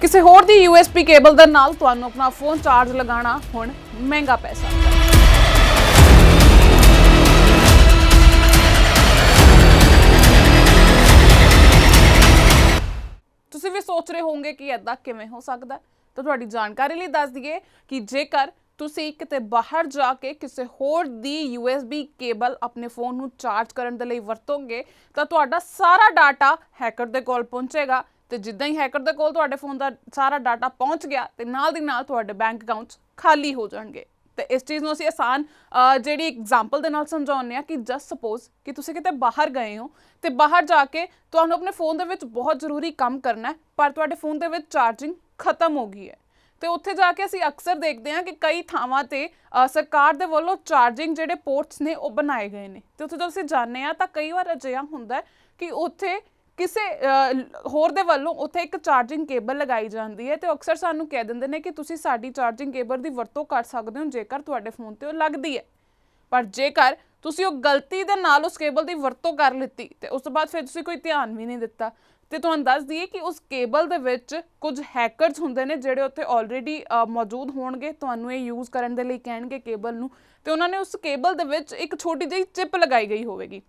ਕਿਸੇ ਹੋਰ ਦੀ USB ਕੇਬਲ ਦੇ ਨਾਲ ਤੁਹਾਨੂੰ ਆਪਣਾ ਫੋਨ ਚਾਰਜ ਲਗਾਉਣਾ ਹੁਣ ਮਹਿੰਗਾ ਪੈ ਸਕਦਾ ਹੈ ਤੁਸੀਂ ਵੀ ਸੋਚ ਰਹੇ ਹੋਵੋਗੇ ਕਿ ਐਦਾਂ ਕਿਵੇਂ ਹੋ ਸਕਦਾ? ਤਾਂ ਤੁਹਾਡੀ ਜਾਣਕਾਰੀ ਲਈ ਦੱਸ ਦਈਏ ਕਿ ਜੇਕਰ ਤੁਸੀਂ ਕਿਤੇ ਬਾਹਰ ਜਾ ਕੇ ਕਿਸੇ ਹੋਰ ਦੀ USB ਕੇਬਲ ਆਪਣੇ ਫੋਨ ਨੂੰ ਚਾਰਜ ਕਰਨ ਦੇ ਲਈ ਵਰਤੋਗੇ, ਤਾਂ ਤੁਹਾਡਾ ਸਾਰਾ ਡਾਟਾ ਹੈਕਰ ਦੇ ਕੋਲ ਪਹੁੰਚੇਗਾ। ਤੇ ਜਿੱਦਾਂ ਹੀ ਹੈਕਰ ਦੇ ਕੋਲ ਤੁਹਾਡੇ ਫੋਨ ਦਾ ਸਾਰਾ ਡਾਟਾ ਪਹੁੰਚ ਗਿਆ ਤੇ ਨਾਲ ਦੀ ਨਾਲ ਤੁਹਾਡੇ ਬੈਂਕ ਅਕਾਊਂਟਸ ਖਾਲੀ ਹੋ ਜਾਣਗੇ। ਤੇ ਇਸ ਚੀਜ਼ ਨੂੰ ਅਸੀਂ ਆਸਾਨ ਜਿਹੜੀ ਐਗਜ਼ਾਮਪਲ ਦੇ ਨਾਲ ਸਮਝਾਉਂਦੇ ਆ ਕਿ ਜਸਟ ਸਪੋਜ਼ ਕਿ ਤੁਸੀਂ ਕਿਤੇ ਬਾਹਰ ਗਏ ਹੋ ਤੇ ਬਾਹਰ ਜਾ ਕੇ ਤੁਹਾਨੂੰ ਆਪਣੇ ਫੋਨ ਦੇ ਵਿੱਚ ਬਹੁਤ ਜ਼ਰੂਰੀ ਕੰਮ ਕਰਨਾ ਹੈ, ਪਰ ਤੁਹਾਡੇ ਫੋਨ ਦੇ ਵਿੱਚ ਚਾਰਜਿੰਗ ਖਤਮ ਹੋ ਗਈ ਹੈ। ਤੇ ਉੱਥੇ ਜਾ ਕੇ ਅਸੀਂ ਅਕਸਰ ਦੇਖਦੇ ਹਾਂ ਕਿ ਕਈ ਥਾਵਾਂ ਤੇ ਸਰਕਾਰ ਦੇ ਵੱਲੋਂ ਚਾਰਜਿੰਗ ਜਿਹੜੇ ਪੋਰਟਸ ਨੇ ਉਹ ਬਣਾਏ ਗਏ ਨੇ। ਤੇ ਉੱਥੇ ਜਦੋਂ ਅਸੀਂ ਜਾਂਦੇ ਆ ਤਾਂ ਕਈ ਵਾਰ ਅਜਿਹਾ ਹੁੰਦਾ ਕਿ ਉੱਥੇ ਕਿਸੇ ਹੋਰ ਦੇ ਵੱਲੋਂ ਉੱਥੇ ਇੱਕ ਚਾਰਜਿੰਗ ਕੇਬਲ ਲਗਾਈ ਜਾਂਦੀ ਹੈ ਤੇ ਉਹ ਅਕਸਰ ਸਾਨੂੰ ਕਹਿ ਦਿੰਦੇ ਨੇ ਕਿ ਤੁਸੀਂ ਸਾਡੀ ਚਾਰਜਿੰਗ ਕੇਬਲ ਦੀ ਵਰਤੋਂ ਕਰ ਸਕਦੇ ਹੋ ਜੇਕਰ ਤੁਹਾਡੇ ਫੋਨ ਤੇ ਉਹ ਲੱਗਦੀ ਹੈ। ਪਰ ਜੇਕਰ ਤੁਸੀਂ ਉਹ ਗਲਤੀ ਦੇ ਨਾਲ ਉਸ ਕੇਬਲ ਦੀ ਵਰਤੋਂ ਕਰ ਲਿੱਤੀ ਤੇ ਉਸ ਤੋਂ ਬਾਅਦ ਫਿਰ ਤੁਸੀਂ ਕੋਈ ਧਿਆਨ ਵੀ ਨਹੀਂ ਦਿੱਤਾ ਤੇ ਤੁਹਾਨੂੰ ਦੱਸ ਦਈਏ ਕਿ ਉਸ ਕੇਬਲ ਦੇ ਵਿੱਚ ਕੁਝ ਹੈਕਰਸ ਹੁੰਦੇ ਨੇ ਜਿਹੜੇ ਉੱਥੇ ਆਲਰੇਡੀ ਮੌਜੂਦ ਹੋਣਗੇ, ਤੁਹਾਨੂੰ ਇਹ ਯੂਜ਼ ਕਰਨ ਦੇ ਲਈ ਕਹਿਣਗੇ ਕੇਬਲ ਨੂੰ ਤੇ ਉਹਨਾਂ ਨੇ ਉਸ ਕੇਬਲ ਦੇ ਵਿੱਚ ਇੱਕ ਛੋਟੀ ਜਿਹੀ ਚਿਪ ਲਗਾਈ ਗਈ ਹੋਵੇਗੀ।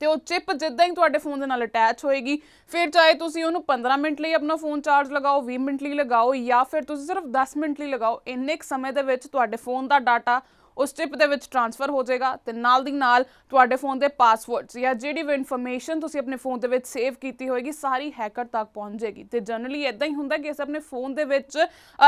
ਤੇ ਉਹ ਚਿਪ ਜਿੱਦਾਂ ਹੀ ਤੁਹਾਡੇ ਫੋਨ ਦੇ ਨਾਲ ਅਟੈਚ ਹੋਏਗੀ, ਫਿਰ ਚਾਹੇ ਤੁਸੀਂ ਉਹਨੂੰ 15 ਮਿੰਟ ਲਈ ਆਪਣਾ ਫੋਨ ਚਾਰਜ ਲਗਾਓ 20 ਮਿੰਟ ਲਈ ਲਗਾਓ ਜਾਂ ਫਿਰ ਤੁਸੀਂ ਸਿਰਫ 10 ਮਿੰਟ ਲਈ ਲਗਾਓ, ਇੰਨੇ ਕੁ ਸਮੇਂ ਦੇ ਵਿੱਚ ਤੁਹਾਡੇ ਫੋਨ ਦਾ ਡਾਟਾ ਉਸ ਚਿਪ ਦੇ ਵਿੱਚ ਟਰਾਂਸਫਰ ਹੋ ਜਾਏਗਾ ਤੇ ਨਾਲ ਦੀ ਨਾਲ ਤੁਹਾਡੇ ਫੋਨ ਦੇ ਪਾਸਵਰਡਸ ਜਾਂ ਜਿਹੜੀ ਵੀ ਇਨਫੋਰਮੇਸ਼ਨ ਤੁਸੀਂ ਆਪਣੇ ਫੋਨ ਦੇ ਵਿੱਚ ਸੇਵ ਕੀਤੀ ਹੋਏਗੀ, ਸਾਰੀ ਹੈਕਰ ਤੱਕ ਪਹੁੰਚ ਜਾਏਗੀ। ਤੇ ਜਨਰਲੀ ਇਦਾਂ ਹੀ ਹੁੰਦਾ ਕਿ ਅਸੀਂ ਆਪਣੇ ਫੋਨ ਦੇ ਵਿੱਚ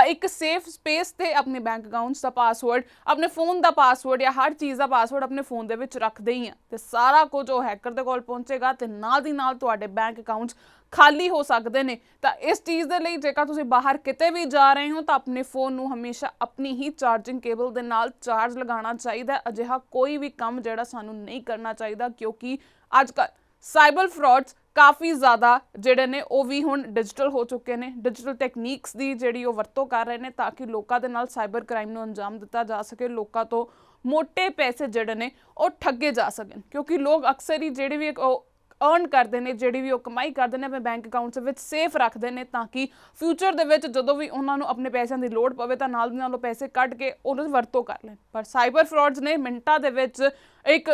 ਇੱਕ ਸੇਫ ਸਪੇਸ ਤੇ ਆਪਣੇ ਬੈਂਕ ਅਕਾਊਂਟਸ ਦਾ ਪਾਸਵਰਡ ਆਪਣੇ ਫੋਨ ਦਾ ਪਾਸਵਰਡ ਜਾਂ ਹਰ ਚੀਜ਼ ਦਾ ਪਾਸਵਰਡ ਆਪਣੇ ਫੋਨ ਦੇ ਵਿੱਚ ਰੱਖਦੇ ਹੀ ਆ ਤੇ ਸਾਰਾ ਕੁਝ ਉਹ ਹੈਕਰ ਦੇ ਕੋਲ ਪਹੁੰਚੇਗਾ ਤੇ ਨਾਲ ਦੀ ਨਾਲ ਤੁਹਾਡੇ ਬੈਂਕ ਅਕਾਊਂਟਸ ਖਾਲੀ ਹੋ ਸਕਦੇ ਨੇ। ਤਾਂ ਇਸ ਚੀਜ਼ ਦੇ ਲਈ ਜੇਕਰ ਤੁਸੀਂ ਬਾਹਰ ਕਿਤੇ ਵੀ ਜਾ ਰਹੇ ਹੋ, ਤਾਂ ਆਪਣੇ ਫੋਨ ਨੂੰ ਹਮੇਸ਼ਾ ਆਪਣੀ ਹੀ ਚਾਰਜਿੰਗ ਕੇਬਲ ਦੇ ਨਾਲ ਚਾਰਜ ਲਗਾਉਣਾ ਚਾਹੀਦਾ। ਅਜਿਹਾ ਕੋਈ ਵੀ ਕੰਮ ਜਿਹੜਾ ਸਾਨੂੰ ਨਹੀਂ ਕਰਨਾ ਚਾਹੀਦਾ, ਕਿਉਂਕਿ ਅੱਜ ਕੱਲ੍ਹ ਸਾਈਬਰ ਫਰਾਡਸ ਕਾਫੀ ਜ਼ਿਆਦਾ ਜਿਹੜੇ ਨੇ, ਉਹ ਵੀ ਹੁਣ ਡਿਜੀਟਲ ਹੋ ਚੁੱਕੇ ਨੇ। ਡਿਜੀਟਲ ਟੈਕਨੀਕਸ ਦੀ ਜਿਹੜੀ ਉਹ ਵਰਤੋਂ ਕਰ ਰਹੇ ਨੇ, ਤਾਂ ਕਿ ਲੋਕਾਂ ਦੇ ਨਾਲ ਸਾਈਬਰ ਕ੍ਰਾਈਮ ਨੂੰ ਅੰਜਾਮ ਦਿੱਤਾ ਜਾ ਸਕੇ। ਲੋਕਾਂ ਤੋਂ ਮੋٹے ਪੈਸੇ ਜਿਹੜੇ ਨੇ, ਉਹ ਠੱਗੇ ਜਾ ਸਕਣ। ਕਿਉਂਕਿ ਲੋਕ ਅਕਸਰ ਹੀ ਜਿਹੜੇ ਵੀ ਉਹ ਅਰਨ ਕਰਦੇ ਨੇ, ਜਿਹੜੀ ਵੀ ਉਹ ਕਮਾਈ ਕਰਦੇ ਨੇ ਆਪਣੇ ਬੈਂਕ ਅਕਾਊਂਟਸ ਵਿੱਚ ਸੇਫ ਰੱਖਦੇ ਨੇ ਤਾਂ ਕਿ ਫਿਊਚਰ ਦੇ ਵਿੱਚ ਜਦੋਂ ਵੀ ਉਹਨਾਂ ਨੂੰ ਆਪਣੇ ਪੈਸਿਆਂ ਦੀ ਲੋੜ ਪਵੇ ਤਾਂ ਨਾਲ ਦੀ ਨਾਲ ਉਹ ਪੈਸੇ ਕੱਢ ਕੇ ਉਹਨਾਂ ਦੀ ਵਰਤੋਂ ਕਰ ਲੈਣ। ਪਰ ਸਾਈਬਰ ਫਰਾਡਸ ਨੇ ਮਿੰਟਾਂ ਦੇ ਵਿੱਚ ਇੱਕ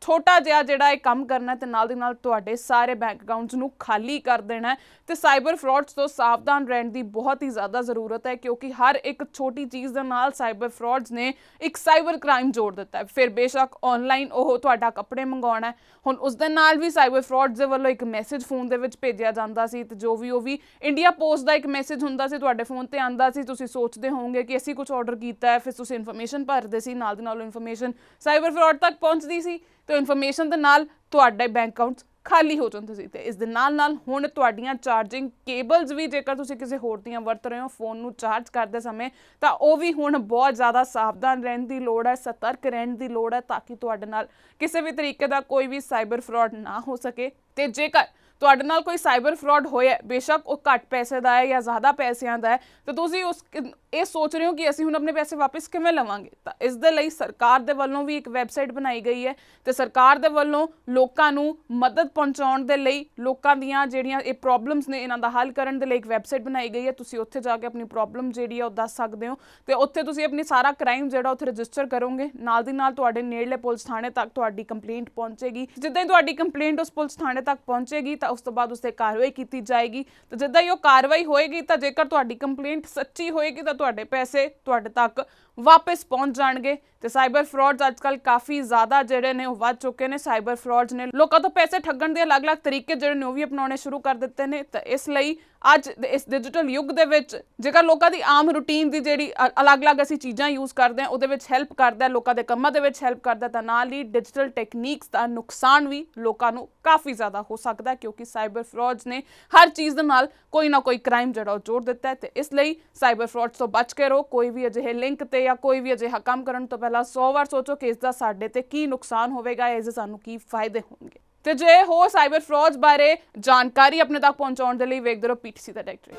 ਛੋਟਾ ਜਿਹਾ ਜਿਹੜਾ ਇਹ ਕੰਮ ਕਰਨਾ ਹੈ ਤੇ ਨਾਲ ਦੀ ਨਾਲ ਤੁਹਾਡੇ ਸਾਰੇ ਬੈਂਕ ਅਕਾਊਂਟਸ ਨੂੰ ਖਾਲੀ ਕਰ ਦੇਣਾ ਹੈ। ਤੇ ਸਾਈਬਰ ਫਰਾਡਸ ਤੋਂ ਸਾਵਧਾਨ ਰਹਿਣ ਦੀ ਬਹੁਤ ਹੀ ਜ਼ਿਆਦਾ ਜ਼ਰੂਰਤ ਹੈ ਕਿਉਂਕਿ ਹਰ ਇੱਕ ਛੋਟੀ ਚੀਜ਼ ਦੇ ਨਾਲ ਸਾਈਬਰ ਫਰਾਡਸ ਨੇ ਇੱਕ ਸਾਈਬਰ ਕ੍ਰਾਈਮ ਜੋੜ ਦਿੱਤਾ ਹੈ। ਫਿਰ ਬੇਸ਼ੱਕ ਆਨਲਾਈਨ ਉਹ ਤੁਹਾਡਾ ਕੱਪੜੇ ਮੰਗਾਉਣਾ ਹੁਣ ਉਸ ਦੇ ਨਾਲ ਵੀ ਸਾਈਬਰ ਫਰਾਡਸ ਦੇ ਵੱਲੋਂ ਇੱਕ ਮੈਸੇਜ ਫੋਨ ਦੇ ਵਿੱਚ ਭੇਜਿਆ ਜਾਂਦਾ ਸੀ ਤੇ ਜੋ ਵੀ ਉਹ ਵੀ ਇੰਡੀਆ ਪੋਸਟ ਦਾ ਇੱਕ ਮੈਸੇਜ ਹੁੰਦਾ ਸੀ ਤੁਹਾਡੇ ਫੋਨ ਤੇ ਆਂਦਾ ਸੀ, ਤੁਸੀਂ ਸੋਚਦੇ ਹੋਵੋਗੇ ਕਿ ਅਸੀਂ ਕੁਝ ਆਰਡਰ ਕੀਤਾ ਹੈ, ਫਿਰ ਤੁਸੀਂ ਇਨਫੋਰਮੇਸ਼ਨ ਭਰਦੇ ਸੀ, ਨਾਲ ਦੇ ਨਾਲ ਇਨਫੋਰਮੇਸ਼ਨ ਸਾਈਬਰ ਫਰਾਡ ਤੱਕ ਪਹੁੰਚਦੀ ਸੀ ਤੇ ਇਨਫੋਰਮੇਸ਼ਨ ਦੇ ਨਾਲ ਤੁਹਾਡੇ ਬੈਂਕ ਅਕਾਊਂਟ ਖਾਲੀ ਹੋ ਜਾਂਦੇ ਸੀ ਤੇ ਇਸ ਦੇ ਨਾਲ ਨਾਲ ਹੁਣ ਤੁਹਾਡੀਆਂ ਚਾਰਜਿੰਗ ਕੇਬਲਸ ਵੀ ਜੇਕਰ ਤੁਸੀਂ ਕਿਸੇ ਹੋਰ ਦੀਆਂ ਵਰਤ ਰਹੇ ਹੋ ਫੋਨ ਨੂੰ ਚਾਰਜ ਕਰਦੇ ਸਮੇਂ, ਤਾਂ ਉਹ ਵੀ ਹੁਣ ਬਹੁਤ ਜ਼ਿਆਦਾ ਸਾਵਧਾਨ ਰਹਿਣ ਦੀ ਲੋੜ ਹੈ, ਸਤਰਕ ਰਹਿਣ ਦੀ ਲੋੜ ਹੈ ਤਾਂ ਕਿ ਤੁਹਾਡੇ ਨਾਲ ਕਿਸੇ ਵੀ ਤਰੀਕੇ ਦਾ ਕੋਈ ਵੀ ਸਾਈਬਰ ਫਰਾਡ ਨਾ ਹੋ ਸਕੇ ਤੇ ਜੇਕਰ ਤੁਹਾਡੇ ਨਾਲ ਕੋਈ ਸਾਈਬਰ ਫਰਾਡ ਹੋਇਆ, ਬੇਸ਼ੱਕ ਉਹ ਘੱਟ ਪੈਸੇ ਦਾ ਹੈ ਜਾਂ ਜ਼ਿਆਦਾ ਪੈਸਿਆਂ ਦਾ ਹੈ, ਤਾਂ ਤੁਸੀਂ ਉਸ ਇਹ ਸੋਚ ਰਹੇ ਹੋ ਕਿ ਅਸੀਂ ਹੁਣ ਆਪਣੇ ਪੈਸੇ ਵਾਪਸ ਕਿਵੇਂ ਲਵਾਂਗੇ? ਤਾਂ ਇਸ ਦੇ ਲਈ ਸਰਕਾਰ ਦੇ ਵੱਲੋਂ ਵੀ ਇੱਕ ਵੈਬਸਾਈਟ ਬਣਾਈ ਗਈ ਹੈ ਤੇ ਸਰਕਾਰ ਦੇ ਵੱਲੋਂ ਲੋਕਾਂ ਨੂੰ ਮਦਦ ਪਹੁੰਚਾਉਣ ਦੇ ਲਈ ਲੋਕਾਂ ਦੀਆਂ ਜਿਹੜੀਆਂ ਇਹ ਪ੍ਰੋਬਲਮਸ ਨੇ ਇਹਨਾਂ ਦਾ ਹੱਲ ਕਰਨ ਦੇ ਲਈ ਇੱਕ ਵੈਬਸਾਈਟ ਬਣਾਈ ਗਈ ਹੈ। ਤੁਸੀਂ ਉੱਥੇ ਜਾ ਕੇ ਆਪਣੀ ਪ੍ਰੋਬਲਮ ਜਿਹੜੀ ਹੈ ਉਹ ਦੱਸ ਸਕਦੇ ਹੋ ਤੇ ਉੱਥੇ ਤੁਸੀਂ ਆਪਣੀ ਸਾਰਾ ਕ੍ਰਾਈਮ ਜਿਹੜਾ ਉੱਥੇ ਰਜਿਸਟਰ ਕਰੋਗੇ। ਨਾਲ ਦੀ ਨਾਲ ਤੁਹਾਡੇ ਨੇੜਲੇ ਪੁਲਿਸ ਥਾਣੇ ਤੱਕ ਤੁਹਾਡੀ ਕੰਪਲੇਂਟ ਪਹੁੰਚੇਗੀ। ਜਿੱਦਾਂ ਹੀ ਤੁਹਾਡੀ ਕੰਪਲੇਂਟ ਉਸ ਪੁਲਿਸ ਥਾਣੇ ਤੱਕ ਪਹੁੰਚੇਗੀ ਤਾਂ ਉਸ ਤੋਂ ਬਾਅਦ ਉਸ ਤੇ ਕਾਰਵਾਈ ਕੀਤੀ ਜਾਏਗੀ। ਤੇ ਜਿੱਦਾਂ ਹੀ ਉਹ ਕਾਰਵਾਈ ਹੋਏਗੀ ਤਾਂ ਜੇਕਰ ਤੁਹਾਡੀ ਕੰਪਲੇਂਟ ਸੱਚੀ ਹੋਏਗੀ ਤਾਂ ਤੁਹਾਡੇ ਪੈਸੇ ਤੁਹਾਡੇ ਤੱਕ ਵਾਪਸ ਪਹੁੰਚ ਜਾਣਗੇ ਤੇ ਸਾਈਬਰ ਫਰਾਡਸ ਅੱਜਕੱਲ ਕਾਫੀ ਜ਼ਿਆਦਾ ਜਿਹੜੇ ਨੇ ਉਹ ਵੱਧ ਚੁੱਕੇ ਨੇ। ਸਾਈਬਰ ਫਰਾਡਸ ਨੇ ਲੋਕਾਂ ਤੋਂ ਪੈਸੇ ਠੱਗਣ ਦੇ ਅਲੱਗ-ਅਲੱਗ ਤਰੀਕੇ ਜਿਹੜੇ ਨੇ ਉਹ ਵੀ ਅਪਣਾਉਣੇ ਸ਼ੁਰੂ ਕਰ ਦਿੱਤੇ ਨੇ। ਤਾਂ ਇਸ ਲਈ ਅੱਜ ਦੇ ਇਸ ਡਿਜੀਟਲ ਯੁੱਗ ਦੇ ਵਿੱਚ ਜੇਕਰ ਲੋਕਾਂ ਦੀ ਆਮ ਰੂਟੀਨ ਦੀ ਜਿਹੜੀ ਅਲੱਗ-ਅਲੱਗ ਅਸੀਂ ਚੀਜ਼ਾਂ ਯੂਜ਼ ਕਰਦੇ ਹਾਂ, ਉਹਦੇ ਵਿੱਚ ਹੈਲਪ ਕਰਦਾ ਲੋਕਾਂ ਦੇ ਕੰਮਾਂ ਦੇ ਵਿੱਚ ਹੈਲਪ ਕਰਦਾ ਤਾਂ ਨਾਲ ਹੀ ਡਿਜੀਟਲ ਟੈਕਨੀਕਸ ਦਾ ਨੁਕਸਾਨ ਵੀ ਲੋਕਾਂ ਨੂੰ ਕਾਫੀ ਜ਼ਿਆਦਾ ਹੋ ਸਕਦਾ ਕਿਉਂਕਿ ਸਾਈਬਰ ਫਰਾਡਸ ਨੇ ਹਰ ਚੀਜ਼ ਦੇ ਨਾਲ ਕੋਈ ਨਾ ਕੋਈ ਕ੍ਰਾਈਮ ਜਿਹੜਾ ਉਹ ਜੋੜ ਦਿੱਤਾ ਹੈ। ਤੇ ਇਸ ਲਈ ਸਾਈਬਰ ਫਰਾਡਸ ਤੋਂ ਬਚ ਕੇ ਰਹੋ। ਕੋਈ ਵੀ ਅਜਿਹੇ ਲਿੰਕ ਤੇ ਜਾਂ ਕੋਈ ਵੀ ਅਜਿਹਾ ਕੰਮ ਕਰਨ ਤੋਂ ਪਹਿਲਾਂ 100 ਵਾਰ ਸੋਚੋ ਕਿ ਇਸ ਦਾ ਸਾਡੇ ਤੇ ਕੀ ਨੁਕਸਾਨ ਹੋਵੇਗਾ, ਇਸ ਦੇ ਸਾਨੂੰ ਕੀ ਫਾਇਦੇ ਹੋਣਗੇ। ਤੇ ਜੇ ਹੋਰ ਸਾਈਬਰ ਫਰਾਡਸ ਬਾਰੇ ਜਾਣਕਾਰੀ ਆਪਣੇ ਤੱਕ ਪਹੁੰਚਾਉਣ ਦੇ ਲਈ ਵੇਖਦੇ ਰਹੋ ਪੀਟੀਸੀ ਦਾ ਡਾਇਰੈਕਟਰੀ।